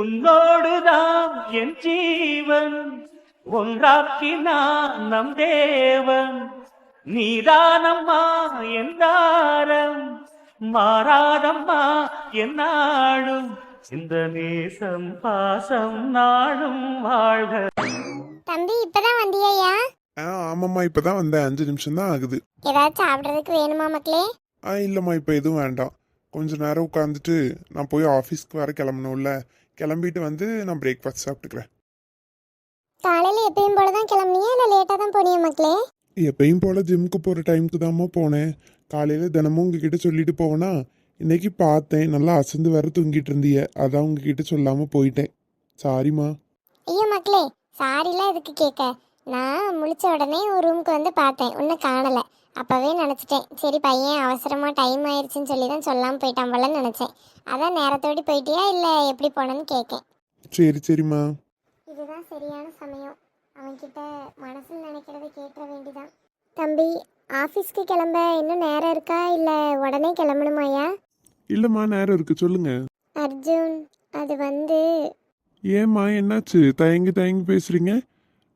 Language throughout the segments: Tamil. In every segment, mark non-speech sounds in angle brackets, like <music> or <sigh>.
உன்னோடுதான் என் ஜீவன். ஒன்றாக்கினான் நம் தேவன். நீதானம்மா என் தாரம். மாறாதம்மா என் நாடும். இந்த நேசம் பாசம் நாடும் வாழ்க. தம்பி இப்பதான் வந்தியா ஆ ஆமாம்மா இப்போ தான் வந்தேன். அஞ்சு நிமிஷம் தான் ஆகுது. ஏதாவது சாப்பிட்றதுக்கு வேணுமா மக்களே? ஆ இல்லைம்மா இப்போ எதுவும் வேண்டாம். கொஞ்ச நேரம் உட்காந்துட்டு நான் போய் ஆஃபீஸ்க்கு வர கிளம்பணும்ல. கிளம்பிட்டு வந்து நான் பிரேக்ஃபாஸ்ட் சாப்பிட்டுக்கிறேன் காலையில எப்பயும் போல தான் கிளம்புனியா? இல்லை லேட்டாக தான் போனியா மக்களே? எப்பயும் போல் ஜிம்முக்கு போகிற டைமுக்கு தாம்மா போனேன். காலையில் தினமும் உங்ககிட்ட சொல்லிட்டு போவேனா? இன்னைக்கு பார்த்தேன். நல்லா அசந்து வேற தூங்கிட்டு இருந்தீங்க அதான் உங்ககிட்ட சொல்லாமல் போயிட்டேன். சாரிம்மா ஐயோ மக்களே சாரிலாம் எதுக்கு கேட்க நான் முழிச்ச உடனே ஒரு ரூமுக்கு வந்து பார்த்தேன். ஒன்றும் காணலை. அப்போவே நினச்சிட்டேன். சரி பையன் அவசரமாக டைம் ஆயிடுச்சுன்னு சொல்லி தான் சொல்லாமல் போயிட்டான் போலன்னு நினச்சேன். அதான் நேரத்தோடி போயிட்டியா இல்லை எப்படி போனேன்னு கேட்கேன் சரி சரிம்மா. இதுதான் சரியான சமயம். அவன்கிட்ட மனசில் நினைக்கிறத கேட்க வேண்டிதான். தம்பி ஆஃபீஸ்க்கு கிளம்ப இன்னும் நேரம் இருக்கா இல்லை உடனே கிளம்பணுமாயா இல்லைம்மா நேரம் இருக்கு. சொல்லுங்க. அர்ஜுன் அது வந்து ஏம்மா என்னாச்சு? தயங்கி தயங்கி பேசுறீங்க?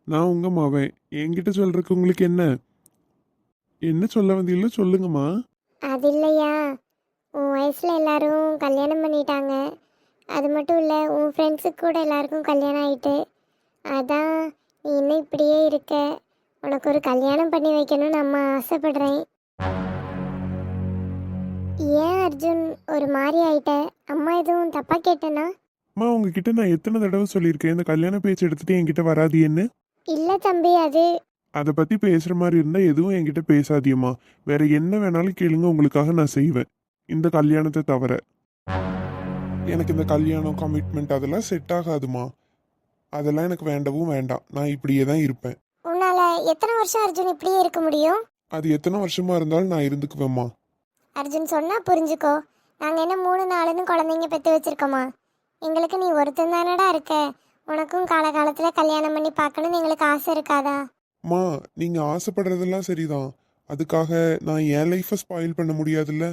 நான் உங்க மவன் என்கிட்ட சொல்றதுக்கு உங்களுக்கு என்ன? என்ன சொல்ல வந்தீங்களோ சொல்லுங்கம்மா. அது இல்லையா? உன் வயசில் எல்லாரும் கல்யாணம் பண்ணிட்டாங்க. அது மட்டும் இல்லை உன் ஃப்ரெண்ட்ஸுக்கு கூட எல்லாருக்கும் கல்யாணம் ஆயிட்டு. அதான் நீ இன்னும் இப்படியே இருக்க. உனக்கு ஒரு கல்யாணம் பண்ணி வைக்கணும்னு அம்மா ஆசைப்படுறேன். ஏன் அர்ஜுன் ஒரு மாதிரி ஆயிட்ட? அம்மா எதுவும் தப்பாக கேட்டேனா? அம்மா உங்ககிட்ட நான் எத்தனை தடவை சொல்லியிருக்கேன்? இந்த கல்யாண பேச்சு எடுத்துட்டு என்கிட்ட வராதீன்னு இல்லை தம்பி அது அதை பத்தி பேசுற மாதிரி இருந்தா எதுவும் என்கிட்ட பேசாதியம்மா வேற என்ன வேணாலும் கேளுங்க உங்களுக்காக நான் செய்வேன். இந்த கல்யாணத்தை தவிர. எனக்கு இந்த கல்யாணம் கமிட்மெண்ட் அதெல்லாம் செட் ஆகாதுமா அதெல்லாம் எனக்கு வேண்டவும் வேண்டாம். நான் இப்படியே தான் இருப்பேன். உன்னால எத்தனை வருஷம் அர்ஜுன் இப்படியே இருக்க முடியும்? அது எத்தனை வருஷமா இருந்தாலும் நான் இருந்துக்குவேம்மா. அர்ஜுன் சொன்னா புரிஞ்சுக்கோ. நாங்கள் என்ன மூணு நாலுன்னு குழந்தைங்க பெற்று வச்சிருக்கோமா? எங்களுக்கு நீ ஒருத்தன் தானடா இருக்க. உனக்கும் காலகாலத்தில் கல்யாணம் பண்ணி பார்க்கணும்னு எங்களுக்கு ஆசை இருக்காதா? அம்மா நீங்கள் ஆசைப்படுறதெல்லாம் சரிதான். அதுக்காக நான் என் லைஃப்பை ஸ்பாயில் பண்ண முடியாதுல்ல?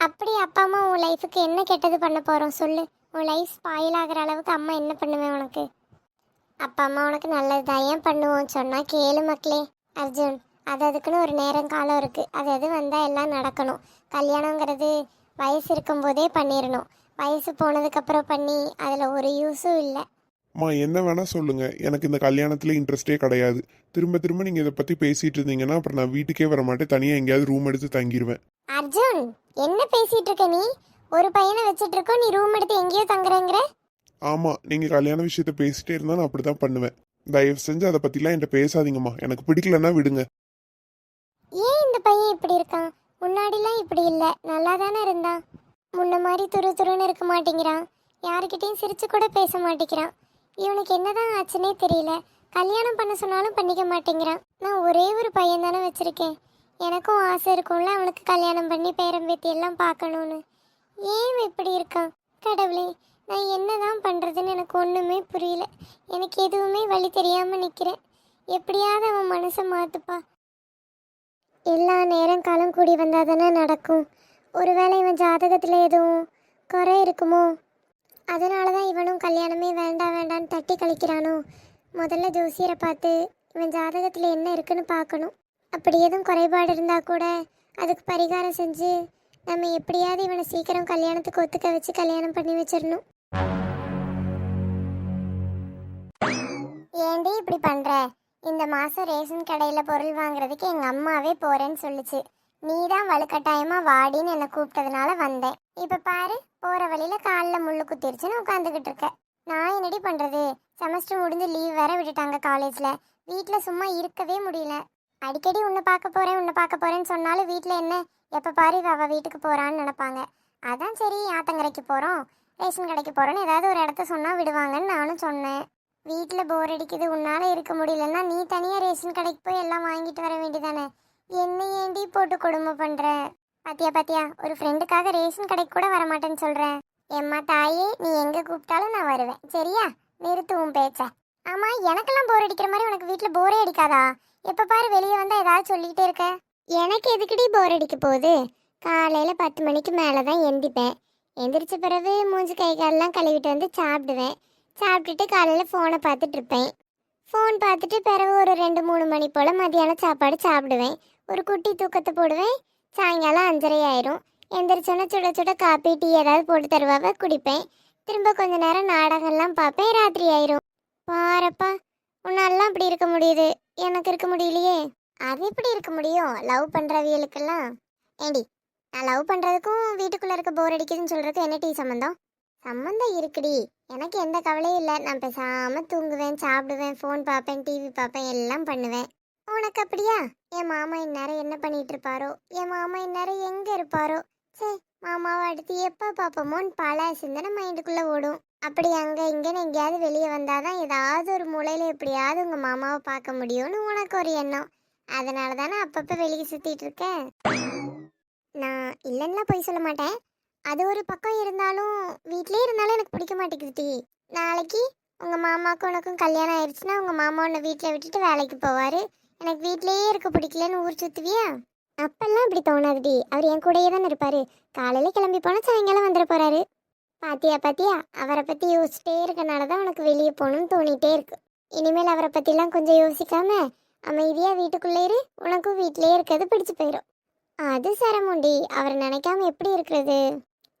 அப்படி அப்பா அம்மா உன் லைஃபுக்கு என்ன கெட்டது பண்ண போகிறோம் சொல்லு. உன் லைஃப் ஸ்பாயில் ஆகிற அளவுக்கு அம்மா என்ன பண்ணுவேன் உனக்கு? அப்பா அம்மா உனக்கு நல்லது தான். ஏன் பண்ணுவோம்? சொன்னால் கேளு மக்களே. அர்ஜுன் அது அதுக்குன்னு ஒரு நேரம் காலம் இருக்குது அது அது வந்தால் எல்லாம் நடக்கணும். கல்யாணங்கிறது வயசு இருக்கும்போதே பண்ணிடணும் வயசு போனதுக்கப்புறம் பண்ணி அதில் ஒரு யூஸும் இல்லை. அம்மா என்ன வேணா சொல்லுங்க. எனக்கு இந்த கல்யாணத்துல இன்ட்ரெஸ்டே கிடையாது. திரும்ப திரும்ப நீங்க இதை பத்தி பேசிட்டு இருந்தீங்கன்னா அப்புறம் நான் வீட்டுக்கே வர மாட்டேன் தனியா எங்கேயாவது ரூம் எடுத்து தங்கிடுவேன் அர்ஜுன் என்ன பேசிட்டு இருக்க நீ? ஒரு பையனை வச்சிட்டு இருக்கோம் நீ ரூம் எடுத்து எங்கேயோ தங்குறேங்கிற? ஆமா நீங்க கல்யாண விஷயத்த பேசிட்டே இருந்தா நான் அப்படிதான் பண்ணுவேன். தயவு செஞ்சு அதை பத்திலாம் என்கிட்ட பேசாதீங்கம்மா. எனக்கு பிடிக்கலன்னா விடுங்க. ஏன் இந்த பையன் இப்படி இருக்கான்? முன்னாடிலாம் இப்படி இல்லை. நல்லா தானே இருந்தான். முன்ன மாதிரி துரு துருன்னு இருக்க மாட்டேங்கிறான். யாருக்கிட்டையும் சிரிச்சு கூட பேச மாட்டேங்கிறான். இவனுக்கு என்னதான் ஆச்சுன்னே தெரியல. கல்யாணம் பண்ண சொன்னாலும் பண்ணிக்க மாட்டேங்கிறான். நான் ஒரே ஒரு பையன் தானே வச்சிருக்கேன். எனக்கும் ஆசை இருக்கும்ல அவனுக்கு கல்யாணம் பண்ணி பேரம்பேத்தி எல்லாம் பார்க்கணும்னு. ஏன் இப்படி இருக்கான்? கடவுளே நான் என்னதான் பண்ணுறதுன்னு எனக்கு ஒன்றுமே புரியல. எனக்கு எதுவுமே வழி தெரியாமல் நிற்கிறேன் எப்படியாவது அவன் மனசை மாற்றுப்பா எல்லா நேரம் காலம் கூடி வந்தால் தானே நடக்கும். ஒருவேளை இவன் ஜாதகத்தில் எதுவும் குறை இருக்குமோ? அதனால தான் இவனும் கல்யாணமே வேண்டாம் வேண்டான்னு தட்டி கழிக்கிறானோ? முதல்ல ஜோசியரை பார்த்து இவன் ஜாதகத்தில் என்ன இருக்குன்னு பார்க்கணும். அப்படி எதுவும் குறைபாடு இருந்தால் கூட அதுக்கு பரிகாரம் செஞ்சு நம்ம எப்படியாவது இவனை சீக்கிரம் கல்யாணத்துக்கு ஒத்துக்க வச்சு கல்யாணம் பண்ணி வச்சிடணும். ஏண்டி இப்படி பண்ணுற இந்த மாதம் ரேஷன் கடையில் பொருள் வாங்குறதுக்கு எங்கள் அம்மாவே போகிறேன்னு சொல்லுச்சு. நீ தான் வலுக்கட்டாயமா வாடின்னு என்னை கூப்பிட்டதுனால வந்தேன். இப்ப பாரு போற வழியில காலில் முள்ளு குத்திருச்சுன்னு உட்காந்துக்கிட்டு இருக்க. நான் என்னடி பண்றது? செமஸ்டர் முடிஞ்சு லீவ் வேற விட்டுட்டாங்க காலேஜ்ல வீட்டில் சும்மா இருக்கவே முடியல. அடிக்கடி உன்னை பார்க்க போறேன் உன்னை பார்க்க போறேன்னு சொன்னாலும் வீட்டில் என்ன? எப்ப பாரு இவ அவ வீட்டுக்கு போறான்னு நினைப்பாங்க. அதான் சரி ஆத்தங்கரைக்கு போறோம். ரேஷன் கடைக்கு போகிறோன்னு ஏதாவது ஒரு இடத்த சொன்னா விடுவாங்கன்னு நானும் சொன்னேன். வீட்டில் போர் அடிக்குது உன்னால் இருக்க முடியலன்னா நீ தனியாக ரேஷன் கடைக்கு போய் எல்லாம் வாங்கிட்டு வர வேண்டியதானே என்ன ஏண்டி போட்டு கொடுமை பண்ற? பாத்தியா பாத்தியா ஒரு ஃப்ரெண்டுக்காக ரேஷன் கடைக்கு கூட வர மாட்டேன்னு சொல்றேன் எம்மா தாயே நீ எங்க கூப்பிட்டாலும் நான் வருவேன். சரியா? நிறுத்துவும் பேச்ச. ஆமா எனக்கெல்லாம் போர் அடிக்கிற மாதிரி உனக்கு வீட்டில் போரே அடிக்காதா? எப்ப பாரு வெளியே வந்தா ஏதாவது சொல்லிக்கிட்டே இருக்க. எனக்கு எதுக்குடி போர் அடிக்க போகுது? காலையில பத்து மணிக்கு மேலே தான் எந்திப்பேன். எந்திரிச்ச பிறகு மூஞ்சி கை காலெல்லாம் கழுவிட்டு வந்து சாப்பிடுவேன். சாப்பிட்டுட்டு காலையில் ஃபோனை பார்த்துட்டு இருப்பேன். ஃபோன் பார்த்துட்டு பிறகு ஒரு ரெண்டு மூணு மணி போல் மதியானம் சாப்பாடு சாப்பிடுவேன். ஒரு குட்டி தூக்கத்தை போடுவேன். சாயங்காலம் அஞ்சரை ஆயிரும். எந்திரிச்சோன்னே சுட சுட காப்பி டீ ஏதாவது போட்டு தருவாவ குடிப்பேன். திரும்ப கொஞ்ச நேரம் நாடகம்லாம் பார்ப்பேன் ராத்திரி ஆயிரும். பாரப்பா உன்னாலலாம் இப்படி இருக்க முடியுது. எனக்கு இருக்க முடியலையே. அது எப்படி இருக்க முடியும்? லவ் பண்ணுறவியலுக்கெல்லாம் ஏண்டி நான் லவ் பண்ணுறதுக்கும் வீட்டுக்குள்ளே இருக்க போர் அடிக்குதுன்னு சொல்கிறதுக்கும் என்ன டீ சம்மந்தம் சம்மந்தம் இருக்குடி. எனக்கு எந்த கவலையும் இல்லை. நான் பேசாமல் தூங்குவேன் சாப்பிடுவேன் ஃபோன் பார்ப்பேன் டிவி பார்ப்பேன் எல்லாம் பண்ணுவேன். உனக்கு அப்படியா? என் மாமா இந்நேரம் என்ன பண்ணிட்டு இருப்பாரோ என் மாமா இந்நேரம் எங்கே இருப்பாரோ? சே மாமாவை அடுத்து எப்போ பார்ப்போமோன்னு பல சிந்தனை மைண்டுக்குள்ளே ஓடும். அப்படி அங்கே இங்கேன்னு எங்கேயாவது வெளியே வந்தாதான் ஏதாவது ஒரு மூலையில் எப்படியாவது உங்கள் மாமாவை பார்க்க முடியும்னு உனக்கு ஒரு எண்ணம். அதனால தானே அப்பப்போ வெளியே சுற்றிட்டு இருக்கேன் நான் இல்லைன்னா போய் சொல்ல மாட்டேன். அது ஒரு பக்கம் இருந்தாலும் வீட்லயே இருந்தாலும் எனக்கு பிடிக்க மாட்டேங்குது டீ. நாளைக்கு உங்கள் மாமாவுக்கும் உனக்கும் கல்யாணம் ஆயிடுச்சுன்னா உங்கள் மாமா உன்னை வீட்டில் விட்டுட்டு வேலைக்கு போவார். எனக்கு வீட்லேயே இருக்க பிடிக்கலன்னு ஊர் சுற்றுவியா அப்பெல்லாம் அப்படி தோணாதுடி. அவர் என் கூடயே தானே இருப்பார். காலையில் கிளம்பி போனால் சாயங்காலம் வந்துட போகிறாரு பாத்தியா பாத்தியா? அவரை பற்றி யோசிச்சிட்டே இருக்கனால தான் உனக்கு வெளியே போகணும்னு தோணிகிட்டே இருக்கு. இனிமேல் அவரை பற்றிலாம் கொஞ்சம் யோசிக்காம அமைதியாக வீட்டுக்குள்ளே இரு. உனக்கும் வீட்டிலே இருக்கிறது பிடிச்சு போயிடும் அது சரமுண்டி. அவர் நினைக்காம எப்படி இருக்கிறது?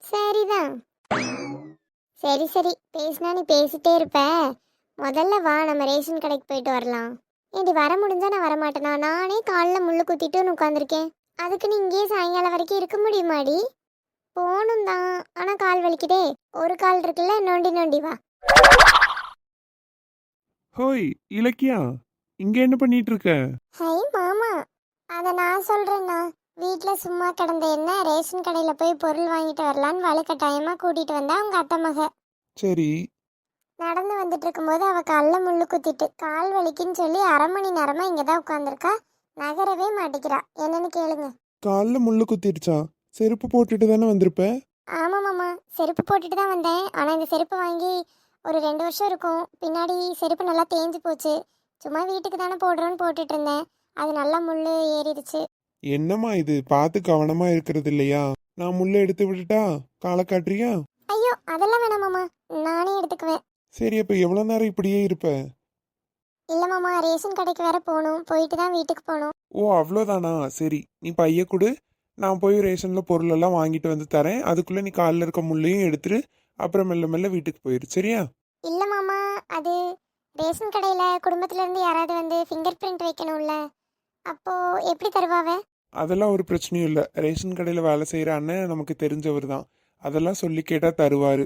சரிதான். சரி சரி. பேசினா நீ பேசிட்டே இருப்ப. முதல்ல வா நம்ம ரேஷன் கடைக்கு போயிட்டு வரலாம். ஏண்டி வர முடிஞ்சா நான் வரமாட்டேனா? நானே காலில் முள்ளு குத்திட்டு உட்காந்துருக்கேன் அதுக்கு நீ இங்கேயே சாயங்காலம் வரைக்கும் இருக்க முடியுமாடி? போகணும் தான். ஆனால் கால் வலிக்குதே. ஒரு கால் இருக்குல்ல நோண்டி நோண்டி வா. ஹோய் இலக்கியா இங்க என்ன பண்ணிட்டு இருக்க ஹை மாமா. அதை நான் சொல்கிறேண்ணா வீட்டில் சும்மா கிடந்த என்ன ரேஷன் கடையில் போய் பொருள் வாங்கிட்டு வரலான்னு வலுக்கட்டாயமாக கூட்டிகிட்டு வந்தா அவங்க அத்தை மக. சரி நடந்து வந்துட்டு இருக்கும்போது அவ காலில் முள்ளு குத்திட்டு கால் வலிக்குன்னு சொல்லி அரை மணி நேரமா இங்கே தான் உட்காந்துருக்கா நகரவே மாட்டேங்கிறா என்னன்னு கேளுங்க. காலில் முள்ளு குத்திடுச்சா? செருப்பு போட்டுட்டு தானே வந்திருப்ப? ஆமாம் மாமா. செருப்பு போட்டுட்டு தான் வந்தேன். ஆனால் இந்த செருப்பு வாங்கி ஒரு ரெண்டு வருஷம் இருக்கும். பின்னாடி செருப்பு நல்லா தேஞ்சு போச்சு. சும்மா வீட்டுக்கு தானே போடுறோன்னு போட்டுட்டு இருந்தேன். அது நல்லா முள்ளு ஏறிடுச்சு. என்னம்மா இது? பார்த்து கவனமா இருக்கிறது இல்லையா? நான் முள்ளை எடுத்து விட்டுட்டா? காலை காட்டுறியா? ஐயோ அதெல்லாம் வேணாம் மாமா. நானே எடுத்துக்குவேன். சரி அப்ப எவ்வளவு நேரம் இப்படியே இருப்ப? இல்லை மாமா ரேஷன் கடைக்கு வேற போகணும். போயிட்டு தான் வீட்டுக்கு போகணும். ஓ அவ்வளோதானா சரி நீ பைய கொடு. நான் போய் ரேஷன்ல பொருள் எல்லாம் வாங்கிட்டு வந்து தரேன். அதுக்குள்ள நீ காலில் இருக்க முள்ளையும் எடுத்துரு. அப்புறம் மெல்ல மெல்ல வீட்டுக்கு போயிரு சரியா? இல்லை மாமா அது ரேஷன் கடையில் குடும்பத்திலேருந்து யாராவது வந்து ஃபிங்கர் பிரிண்ட் வைக்கணும்ல. அப்போது எப்படி தருவாவ அதெல்லாம் ஒரு பிரச்சனையும் இல்லை. ரேஷன் கடையில் வேலை செய்கிற அண்ணன் நமக்கு தெரிஞ்சவர் தான். அதெல்லாம் சொல்லி கேட்டால் தருவார்.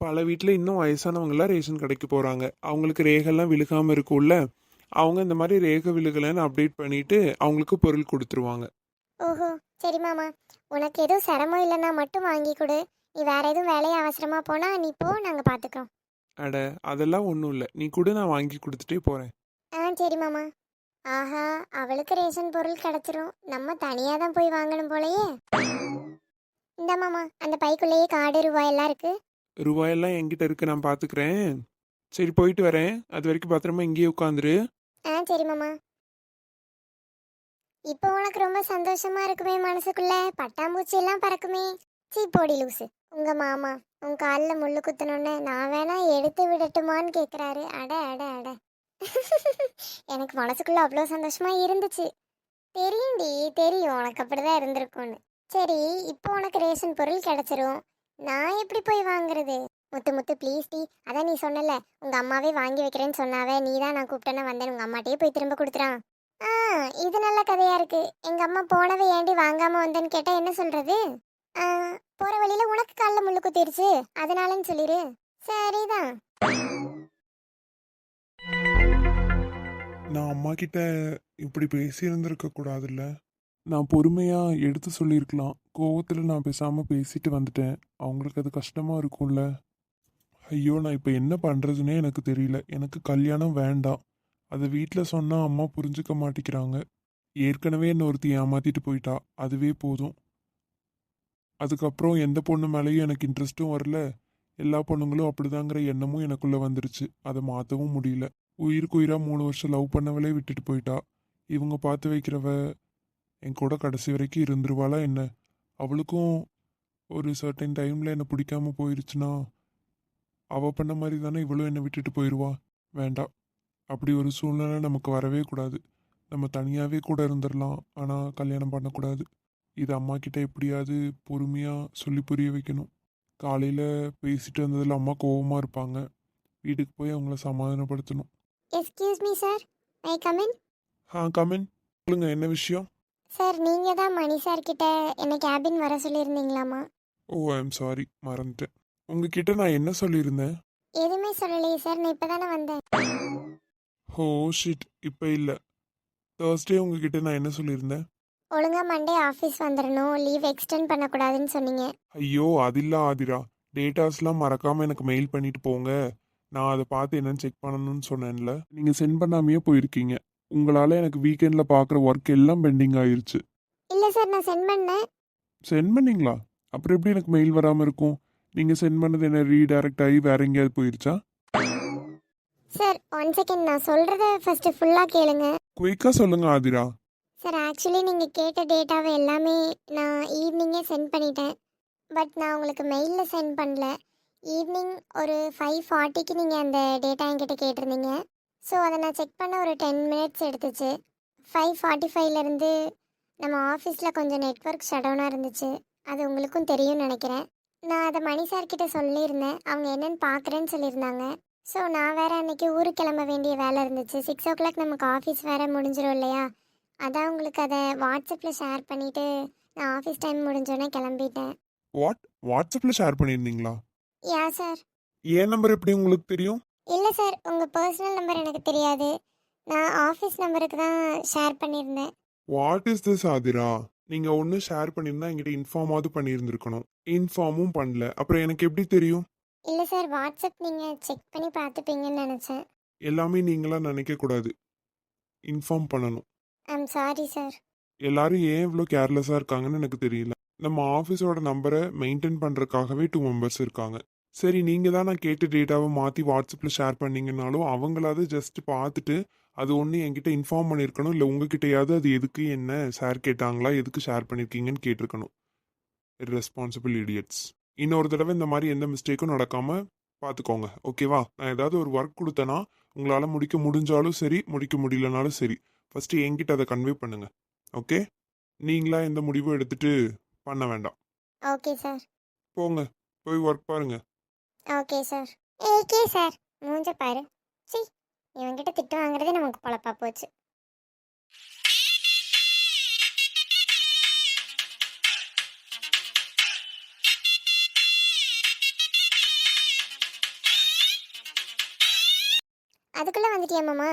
பல வீட்டில் இன்னும் வயசானவங்களாம் ரேஷன் கடைக்கு போகிறாங்க அவங்களுக்கு ரேகெல்லாம் விழுகாமல் இருக்கும்ல. அவங்க இந்த மாதிரி ரேக விழுகலைன்னு அப்டேட் பண்ணிட்டு அவங்களுக்கு பொருள் கொடுத்துருவாங்க. ஓஹோ சரி மாமா. உனக்கு எதுவும் சிரமம் இல்லைன்னா மட்டும் வாங்கி கொடு. நீ வேற எதுவும் வேலையை அவசரமாக போனால் நீ போ நாங்கள் பார்த்துக்குறோம் அட அதெல்லாம் ஒன்றும் இல்லை. நீ கூட நான் வாங்கி கொடுத்துட்டே போகிறேன் ஆ சரி மாமா. ஆஹா அவளுக்கு ரேஷன் பொருள் கிடச்சிரும். நம்ம தனியாக தான் போய் வாங்கணும் போலயே. இந்த மாமா அந்த பைக்குள்ளேயே காடு ரூபாய் எல்லாம் இருக்கு. ரூபாயெல்லாம் என்கிட்ட இருக்கு நான் பார்த்துக்கிறேன் சரி போயிட்டு வரேன். அது வரைக்கும் பத்திரமா இங்கேயே உட்காந்துரு. ஆ சரி மாமா. இப்போ உனக்கு ரொம்ப சந்தோஷமா இருக்குமே மனசுக்குள்ள? பட்டாம்பூச்சி எல்லாம் பறக்குமே. சீ போடி லூசு. உங்க மாமா உன் காலில் முள்ளு குத்தணுன்னு நான் வேணா எடுத்து விடட்டுமான்னு கேட்குறாரு அட அட அட. <laughs> எனக்கு மனசுக்குள்ள அவ்வளோ சந்தோஷமா இருந்துச்சு. தெரியும்டி தெரியும். உனக்கு அப்படிதான் இருந்திருக்கும்னு. சரி இப்போ உனக்கு ரேஷன் பொருள் கிடைச்சிரும். நான் எப்படி போய் வாங்குறது? முத்து முத்து ப்ளீஸ் டி. அதான் நீ சொன்னல. உங்க அம்மாவே வாங்கி வைக்கிறேன்னு சொன்னாவே. நீ தான் நான் கூப்பிட்டேன்னு வந்தேன் உங்க அம்மாட்டே போய் திரும்ப கொடுத்துறான் ஆ இது நல்ல கதையா இருக்கு. எங்க அம்மா போனவே ஏண்டி வாங்காம வந்தேன்னு கேட்டா என்ன சொல்றது? போற வழியில உனக்கு காலில் முள்ளு குத்திருச்சு. அதனாலன்னு சொல்லிரு. சரிதான். நான் அம்மா கிட்ட இப்படி பேசி இருந்திருக்க கூடாதுல்ல? நான் பொறுமையாக எடுத்து சொல்லியிருக்கலாம். கோவத்தில் நான் பேசாமல் பேசிட்டு வந்துட்டேன். அவங்களுக்கு அது கஷ்டமாக இருக்கும்ல. ஐயோ நான் இப்போ என்ன பண்ணுறதுனே எனக்கு தெரியல. எனக்கு கல்யாணம் வேண்டாம். அதை வீட்டில் சொன்னால் அம்மா புரிஞ்சுக்க மாட்டேங்கிறாங்க ஏற்கனவே என்ன ஒருத்தி ஏமாற்றிட்டு போயிட்டா. அதுவே போதும். அதுக்கப்புறம் எந்த பொண்ணு மேலேயும் எனக்கு இன்ட்ரெஸ்ட்டும் வரல. எல்லா பொண்ணுங்களும் அப்படிதாங்கிற எண்ணமும் எனக்குள்ளே வந்துருச்சு. அதை மாற்றவும் முடியல. உயிருக்கு உயிராக மூணு வருஷம் லவ் பண்ணவளே விட்டுட்டு போயிட்டா. இவங்க பார்த்து வைக்கிறவ என் கூட கடைசி வரைக்கும் இருந்துருவாளா என்ன? அவளுக்கும் ஒரு சர்டன் டைம்ல என்னை பிடிக்காம போயிருச்சுன்னா அவ பண்ண மாதிரி தானே இவளும் என்னை விட்டுட்டு போயிடுவா வேண்டாம் அப்படி ஒரு சூழ்நிலை நமக்கு வரவே கூடாது. நம்ம தனியாகவே கூட இருந்துடலாம் ஆனால் கல்யாணம் பண்ணக்கூடாது. இது அம்மா கிட்ட எப்படியாவது பொறுமையாக சொல்லி புரிய வைக்கணும். காலையில் பேசிட்டு வந்ததில் அம்மா கோவமாக இருப்பாங்க. வீட்டுக்கு போய் அவங்கள சமாதானப்படுத்தணும். Excuse me sir I come in ah come in சொல்லுங்க என்ன விஷயம்? சார் நீங்கள் தான் மணி சார் கிட்ட என்ன கேபின் வர சொல்லியிருந்தீங்களாமா? ஓ ஐம் சாரி மறந்துட்டேன். உங்ககிட்ட நான் என்ன சொல்லியிருந்தேன்? எதுவுமே சொல்லலையே சார். நான் இப்போ தானே வந்தேன். ஹோ ஷிட் இப்போ இல்லை. தேர்ஸ்டே உங்ககிட்ட நான் என்ன சொல்லியிருந்தேன்? ஒழுங்கா மண்டே ஆஃபீஸ் வந்துடணும் லீவ் எக்ஸ்டெண்ட் பண்ணக்கூடாதுன்னு சொன்னீங்க. ஐயோ அதில்ல ஆதிரா. டேட்டாஸ்லாம் மறக்காமல் எனக்கு மெயில் பண்ணிட்டு போங்க. நான் அதை பார்த்து என்னன்னு செக் பண்ணணும்னு சொன்னேன்ல. நீங்கள் சென்ட் பண்ணாமையே போயிருக்கீங்க. உங்களால் எனக்கு வீக்கெண்டில் பார்க்குற ஒர்க் எல்லாம் பெண்டிங் ஆயிருச்சு. இல்லை சார் நான் சென்ட் பண்ணேன். சென்ட் பண்ணீங்களா? அப்புறம் எப்படி எனக்கு மெயில் வராமல் இருக்கும்? நீங்கள் சென்ட் பண்ணது என்ன ரீடைரக்ட் ஆகி வேற எங்கேயாவது போயிருச்சா? சார் ஒன் செகண்ட் நான் சொல்கிறத ஃபஸ்ட்டு ஃபுல்லாக கேளுங்க. குயிக்காக சொல்லுங்க ஆதிரா. சார் ஆக்சுவலி நீங்கள் கேட்ட டேட்டாவை எல்லாமே நான் ஈவினிங்கே சென்ட் பண்ணிட்டேன். பட் நான் உங்களுக்கு மெயிலில் சென்ட் பண்ணல. ஈவினிங் ஒரு ஃபைவ் ஃபார்ட்டிக்கு நீங்கள் அந்த டேட்டா என்கிட்ட கேட்டிருந்தீங்க. ஸோ அதை நான் செக் பண்ண ஒரு டென் மினிட்ஸ் எடுத்துச்சு. ஃபைவ் ஃபார்ட்டி ஃபைவ்லேருந்து நம்ம ஆஃபீஸில் கொஞ்சம் நெட்ஒர்க் ஷடவுனாக இருந்துச்சு. அது உங்களுக்கும் தெரியும்னு நினைக்கிறேன். நான் அதை மணி சார்கிட்ட சொல்லியிருந்தேன். அவங்க என்னென்னு பார்க்குறேன்னு சொல்லியிருந்தாங்க. ஸோ நான் வேறு அன்னைக்கு ஊருக்கு கிளம்ப வேண்டிய வேலை இருந்துச்சு. சிக்ஸ் ஓ கிளாக் நமக்கு ஆஃபீஸ் வேறு முடிஞ்சிடும் இல்லையா? அதான் உங்களுக்கு அதை வாட்ஸ்அப்பில் ஷேர் பண்ணிவிட்டு நான் ஆஃபீஸ் டைம் முடிஞ்சோடனே கிளம்பிட்டேன். வாட் வாட்ஸ்அப்பில் ஷேர் பண்ணியிருந்தீங்களா? யா சார் ஏன் நம்பர் எப்படி உங்களுக்கு தெரியும்? இல்லை சார் உங்கள் பர்சனல் நம்பர் எனக்கு தெரியாது. நான் ஆஃபீஸ் நம்பருக்கு தான் ஷேர் பண்ணியிருந்தேன். What is this Athira? நீங்கள் ஒன்று ஷேர் பண்ணியிருந்தா என்கிட்ட இன்ஃபார்மாவது பண்ணியிருந்திருக்கணும். இன்ஃபார்மும் பண்ணல. அப்புறம் எனக்கு எப்படி தெரியும்? இல்லை சார் வாட்ஸ்அப் நீங்கள் செக் பண்ணி பார்த்துப்பீங்கன்னு நினச்சேன். எல்லாமே நீங்களாம் நினைக்கக்கூடாது இன்ஃபார்ம் பண்ணணும். ஐம் சாரி சார் எல்லாரும் ஏன் இவ்வளோ கேர்லெஸ்ஸாக இருக்காங்கன்னு எனக்கு தெரியல. நம்ம ஆஃபீஸோட நம்பரை மெயின்டைன் பண்ணுறதுக்காகவே டூ மெம்பர்ஸ் இருக்காங்க. சரி நீங்கள் தான் நான் கேட்ட டேட்டாவை மாற்றி வாட்ஸ்அப்பில் ஷேர் பண்ணீங்கன்னாலும் அவங்களாவது ஜஸ்ட் பார்த்துட்டு அது ஒன்று என்கிட்ட இன்ஃபார்ம் பண்ணியிருக்கணும் இல்லை உங்ககிட்டயாவது அது எதுக்கு என்ன சார் கேட்டாங்களா? எதுக்கு ஷேர் பண்ணியிருக்கீங்கன்னு கேட்டிருக்கணும். ரெஸ்பான்சிபிள் இடியட்ஸ் இன்னொரு தடவை இந்த மாதிரி எந்த மிஸ்டேக்கும் நடக்காமல் பார்த்துக்கோங்க. ஓகேவா நான் ஏதாவது ஒரு ஒர்க் கொடுத்தேன்னா உங்களால் முடிக்க முடிஞ்சாலும் சரி முடிக்க முடியலனாலும் சரி. ஃபஸ்ட்டு என்கிட்ட அதை கன்வே பண்ணுங்க. ஓகே நீங்களா எந்த முடிவும் எடுத்துட்டு பண்ண வேண்டாம். ஓகே சார் போங்க. போய் ஒர்க் பாருங்க. ஓகே சார் ஏகே சார் மூஞ்ச பாரு. சி இவன்கிட்ட திட்டு வாங்குறதே நமக்கு பொழப்பா போச்சு. அதுக்குள்ள வந்துட்டியா மாமா?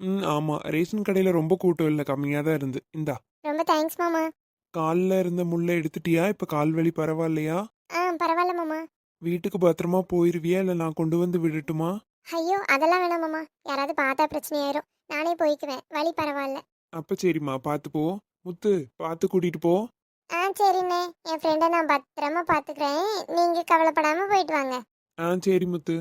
ம் ஆமாம் ரேஷன் கடையில் ரொம்ப கூட்டம் இல்லை. கம்மியாக தான் இருந்து. இந்தா. ரொம்ப தேங்க்ஸ் மாமா. காலில் இருந்த முள்ளை எடுத்துட்டியா? இப்போ கால் வலி பரவாயில்லையா? வீட்டுக்கு பத்திரமா போயிருவியா? இல்லை நான் கொண்டு வந்து விடட்டுமா? ஐயோ அதெல்லாம் வேணாம் மாமா. யாராவது பார்த்தா பிரச்சனையாயிரும். நானே போய்க்குவேன். வழி பரவாயில்ல. அப்போ சரிம்மா பார்த்து போ. முத்து பார்த்து கூட்டிகிட்டு போ. ஆ சரிண்ணே. என் ஃப்ரெண்டை நான் பத்திரமா பார்த்துக்கிறேன். நீங்கள் கவலைப்படாமல் போயிட்டு வாங்க. ஆ சரி முத்து.